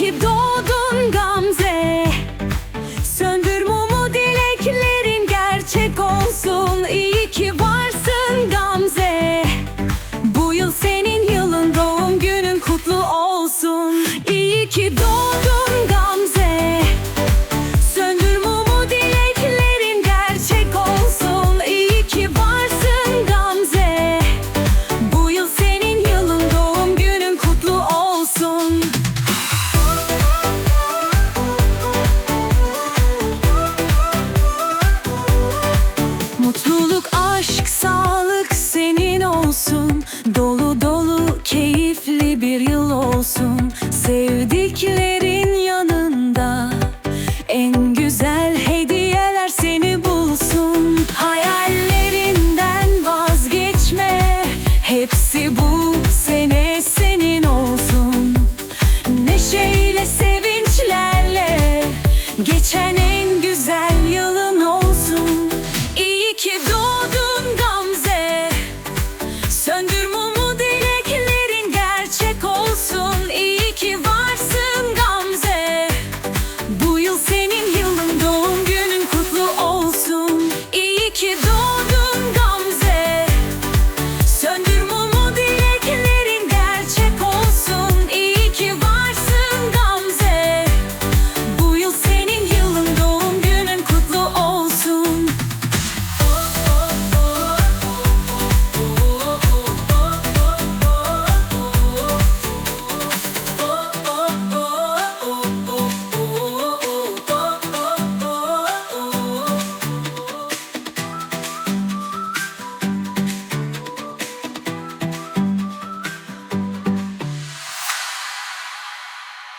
тільки додому. olsun sevdiklerin yanında. En güzel hediyeler seni bulsun. Hayallerinden vazgeçme Hepsi bu sene senin olsun. Neşeyle sevinçlerle geçen